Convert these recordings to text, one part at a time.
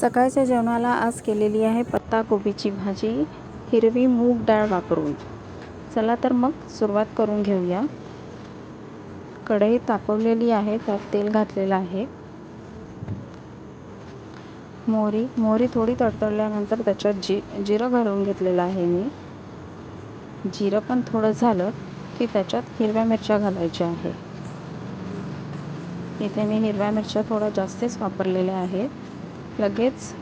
सकाळच्या जेवणाला आज केलेली आहे पत्ताकोबीची भाजी हिरवी मूग डाळ वापरून. चला तर मग सुरुवात करून घेऊया. कढई तापवलेली आहे त्यात तेल घातलेलं आहे. मोहरी मोहरी थोडी तडतडल्यानंतर त्याच्यात जी जिरं घालून घेतलेलं आहे मी. जिरं पण थोडं झालं की त्याच्यात हिरव्या मिरच्या घालायच्या आहे. इथे मी हिरव्या मिरच्या थोड्या जास्तच वापरलेल्या आहेत. लगेच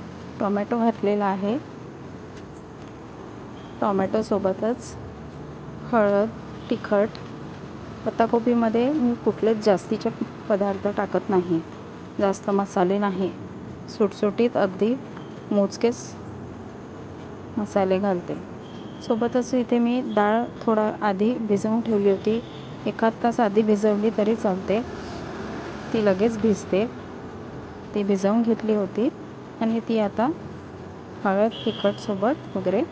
टोमॅटो घातलेला आहे. टोमॅटोसोबतच हळद तिखट पत्ताकोबीमध्ये मी कुठलेच जास्तीचे पदार्थ टाकत नाही. जास्त मसाले नाही. सुटसुटीत अगदी मोजकेच मसाले घालते. सोबतच इथे मी डाळ थोडा आधी भिजवून ठेवली होती. एखाद तास आधी भिजवली तरी चालते. ती लगेच भिजते. ती भिजवून घेतली होती. आणि ती आता हळद तिखटसोबत वगैरे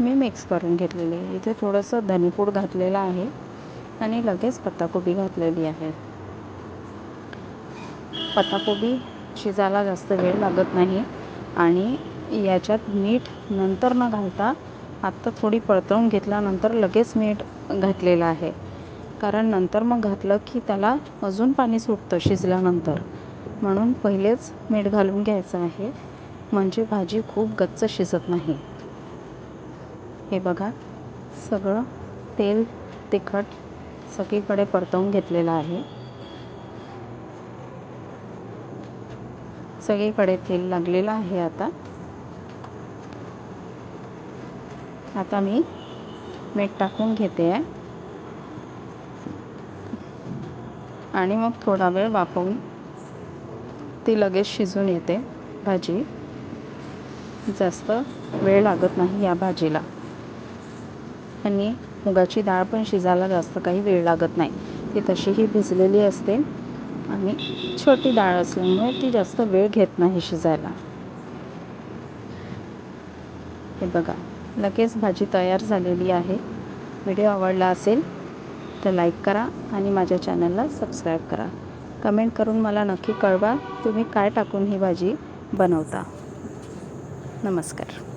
मी मिक्स करून घेतलेली आहे. इथे थोडंसं धनेपूड घातलेलं आहे आणि लगेच पत्ताकोबी घातलेली आहे. पत्ताकोबी शिजायला जास्त वेळ लागत नाही आणि याच्यात मीठ नंतर न घालता आत्ता थोडी परतवून घेतल्यानंतर लगेच मीठ घातलेलं आहे. कारण नंतर मग घातलं की त्याला अजून पाणी सुटतं शिजल्यानंतर. म्हणून पहिलेच मीठ घालून घ्यायचं आहे. म्हणजे भाजी खूप गच्च शिजत नाही. हे बघा सगळं तेल तिखट सगळीकडे परतवून घेतलेलं आहे. सगळीकडे तेल लागलेलं आहे आता. आता मी मीठ टाकून घेते. आहे आणि मग थोडा वेळ वाफवून ती लगेच शिजून येते भाजी. जास्त वेळ लागत नाही या भाजीला. आणि मुगाची डाळ पण शिजायला जास्त काही वेळ लागत नाही. ती तशीही भिजलेली असते आणि छोटी डाळ असल्यामुळे ती जास्त वेळ घेत नाही शिजायला. हे बघा लगेच भाजी तयार झालेली आहे. व्हिडिओ आवडला असेल तर लाईक करा आणि माझ्या चॅनलला सबस्क्राईब करा. कमेंट करून मला नक्की कळवा. तुम्ही काय टाकून ही भाजी बनवता? नमस्कार.